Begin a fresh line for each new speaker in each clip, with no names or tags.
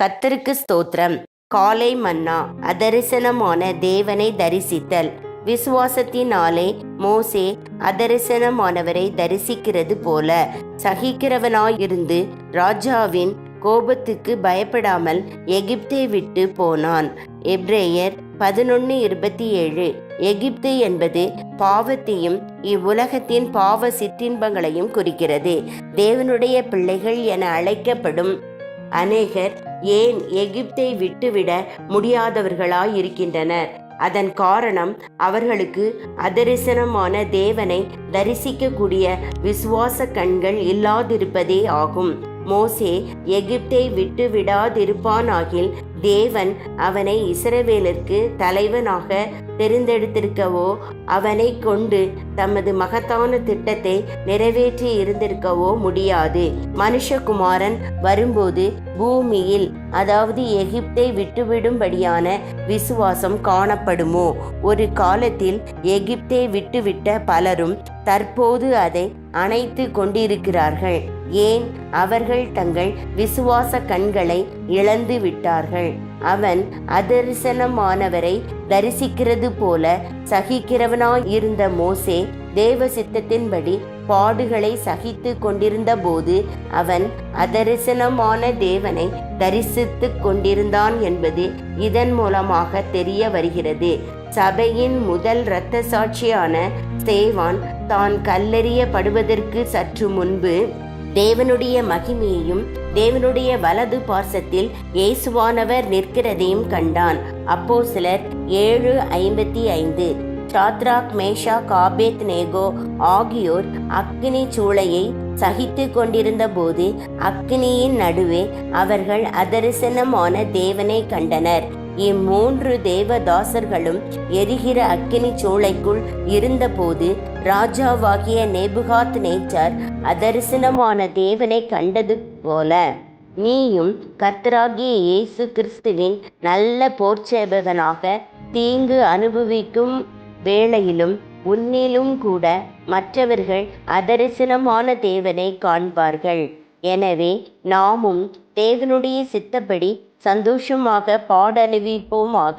கத்தருக்கு ஸ்தோத்திரம். காலை மன்னா அதரிசனமான தேவனை தரிசித்தல். விசுவாசத்தினாலே மோசே அதரிசனமானவரை தரிசிக்கிறது போல. சகிக்கிறவனாயிருந்து ராஜாவின் கோபத்துக்கு பயப்படாமல் எகிப்தை விட்டு போனான். எப்ரேயர் பதினொன்று இருபத்தி ஏழு. எகிப்து என்பது பாவத்தையும் இவ்வுலகத்தின் பாவ சிற்றின்பங்களையும் குறிக்கிறது. தேவனுடைய பிள்ளைகள் என அழைக்கப்படும் அநேகர் ஏன் எகிப்தை விட்டுவிட முடியாதவர்களாயிருக்கின்றனர். அதன் காரணம் அவர்களுக்கு அதரிசனமான தேவனை தரிசிக்கக்கூடிய விசுவாச கண்கள் இல்லாதிருப்பதே ஆகும். மோசே எகிப்தை விட்டு விடாதிருப்பானாகில் தேவன் அவனை இசரவேலிற்கு தலைவனாக தெரிந்தெடுத்திருக்கவோ அவனை கொண்டு தமது மகத்தான திட்டத்தை நிறைவேற்றி இருந்திருக்கவோ முடியாது. மனுஷகுமாரன் வரும்போது பூமியில் அதாவது எகிப்தை விட்டுவிடும்படியான விசுவாசம் காணப்படுமோ? ஒரு காலத்தில் எகிப்தை விட்டுவிட்ட பலரும் தற்போது அதை அணைத்து கொண்டிருக்கிறார்கள். ஏன் அவர்கள் தங்கள் விசுவாச கண்களை இழந்து விட்டார்கள்? அவன் அதரிசனமானவரை தரிசிக்கிறது போல சகிக்கிறவனாய் இருந்த மோசே தேவ சித்தத்தின்படி பாடுகளை சகித்து கொண்டிருந்த போது அவன் அதரிசனமான தேவனை தரிசித்து கொண்டிருந்தான் என்பது இதன் மூலமாக தெரிய வருகிறது. சபையின் முதல் இரத்த சாட்சியான ஸ்தேவான் தான் கல்லறியப்படுவதற்கு சற்று முன்பு தேவனுடைய மகிமையையும் தேவனுடைய வலது பார்சத்தில் இயேசுவானவர் நிற்கிறதையும் கண்டான். அப்போ சிலர் ஏழு ஐம்பத்தி ஐந்து. சாத்ராக் மேஷா காபேத் நேகோ ஆகியோர் அக்னி சூளையை சகித்து கொண்டிருந்த போது அக்னியின் நடுவே அவர்கள் அதரிசனமான தேவனை கண்டனர். இம்மூன்று தேவதாசர்களும் எரிகிற அக்கினி சோலைக்குள் இருந்தபோது ராஜாவாகிய நேபுகாத் நேச்சார் அதரிசனமான தேவனை கண்டது போல நீயும் கர்த்தராகிய இயேசு கிறிஸ்துவின் நல்ல போர்ச்சேபகனாக தீங்கு அனுபவிக்கும் வேளையிலும் உன்னிலும் கூட மற்றவர்கள் அதரிசனமான தேவனை காண்பார்கள். எனவே நாமும் தேவனுடைய சித்தப்படி சந்தோஷமாக பாடணிவிப்போமாக.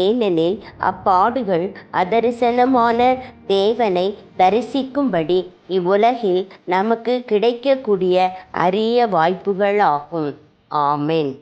ஏனெனில் அப்பாடுகள் அதரிசனமான தேவனை தரிசிக்கும்படி இவ்வுலகில் நமக்கு கிடைக்கக்கூடிய அரிய வாய்ப்புகளாகும். ஆமென்.